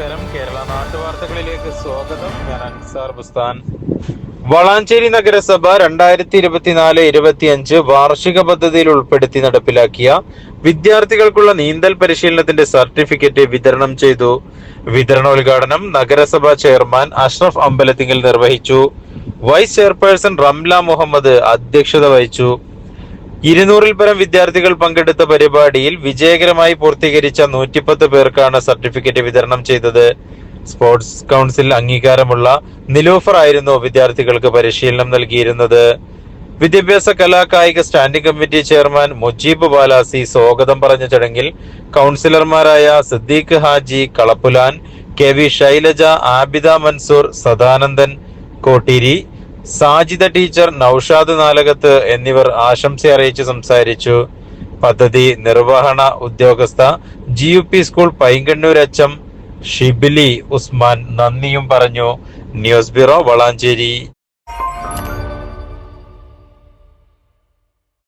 നമസ്കാരം. കേരള നാട്ടുവാർത്തകളിലേക്ക് സ്വാഗതം. ഞാൻ അൻസാർ ബുസ്താൻ. വളാഞ്ചേരി നഗരസഭ രണ്ടായിരത്തി ഇരുപത്തിനാല് ഇരുപത്തിയഞ്ച് വാർഷിക പദ്ധതിയിൽ ഉൾപ്പെടുത്തി നടപ്പിലാക്കിയ വിദ്യാർത്ഥികൾക്കുള്ള നീന്തൽ പരിശീലനത്തിന്റെ സർട്ടിഫിക്കറ്റ് വിതരണം ചെയ്തു. വിതരണോദ്ഘാടനം നഗരസഭാ ചെയർമാൻ അഷ്റഫ് അമ്പലത്തിങ്കിൽ നിർവഹിച്ചു. വൈസ് ചെയർപേഴ്സൺ റംല മുഹമ്മദ് അധ്യക്ഷത വഹിച്ചു. ഇരുന്നൂറിൽ പരം വിദ്യാർത്ഥികൾ പങ്കെടുത്ത പരിപാടിയിൽ വിജയകരമായി പൂർത്തീകരിച്ച നൂറ്റിപ്പത്ത് പേർക്കാണ് സർട്ടിഫിക്കറ്റ് വിതരണം ചെയ്തത്. സ്പോർട്സ് കൗൺസിൽ അംഗീകാരമുള്ള നിലൂഫർ ആയിരുന്നു വിദ്യാർത്ഥികൾക്ക് പരിശീലനം നൽകിയിരുന്നത്. വിദ്യാഭ്യാസ കലാ കായിക standing committee chairman Mujeeb Balasi സ്വാഗതം പറഞ്ഞ ചടങ്ങിൽ കൗൺസിലർമാരായ Siddique Haji Kalappulan K V Shailaja Abida Mansoor Sadanandan Kotteeri Sajida teacher Noushad Nalakath എന്നിവർ ആശംസ അറിയിച്ച് സംസാരിച്ചു. പദ്ധതി നിർവഹണ ഉദ്യോഗസ്ഥ G U P school Painkannur Achcham Shibili Usman നന്ദിയും പറഞ്ഞു. News bureau Valanchery.